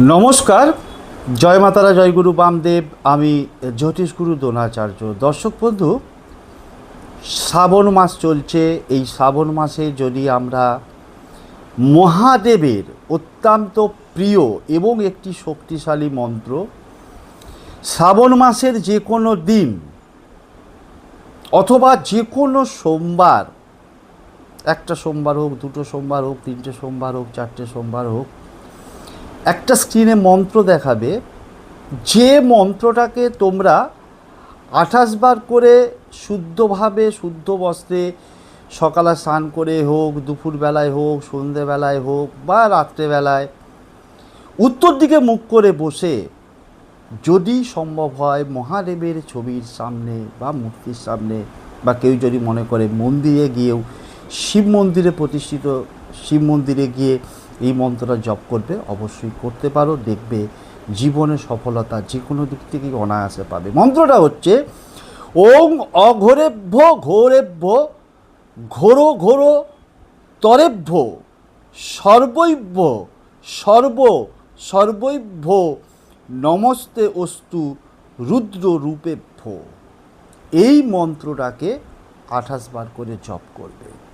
নমস্কার। জয় মাতারা, জয় গুরু বামদেব। আমি জ্যোতিষ গুরু দ্রোণাচার্য। দর্শক বন্ধু, শ্রাবণ মাস চলছে। এই শ্রাবণ মাসে যদি আমরা মহাদেবের অত্যন্ত প্রিয় এবং একটি শক্তিশালী মন্ত্র, শ্রাবণ মাসের যে কোনো দিন অথবা যে কোনো সোমবার, একটা সোমবার হোক, দুটো সোমবার হোক, তিনটে সোমবার হোক, চারটে সোমবার হোক একটা স্ক্রিনে মন্ত্র দেখাবে, যে মন্ত্রটাকে তোমরা আঠাশ বার করে শুদ্ধভাবে, শুদ্ধ বস্ত্রে সকালে স্নান করে হোক দুপুরবেলায় হোক সন্ধেবেলায় হোক বা রাত্রেবেলায় উত্তর দিকে মুখ করে বসে যদি সম্ভব হয় মহাদেবের ছবির সামনে বা মূর্তির সামনে বা কেউ যদি মনে করে মন্দিরে গিয়েও শিব মন্দিরে প্রতিষ্ঠিত, শিব মন্দিরে গিয়ে এই মন্ত্রটা জপ করবে, অবশ্যই করতে পারো, দেখবে জীবনে সফলতা যে কোনো দিক থেকেই অনায়াসে পাবে। মন্ত্রটা হচ্ছে, ওং অঘোরেভ্য ঘোরেভ্য, ঘোরো ঘোরো তরেভ্য সর্বৈভ্য সর্ব সর্বৈভ্য নমস্তে অস্তু রুদ্র রূপেভ্য। এই মন্ত্রটাকে আঠাশ বার করে জপ করবে।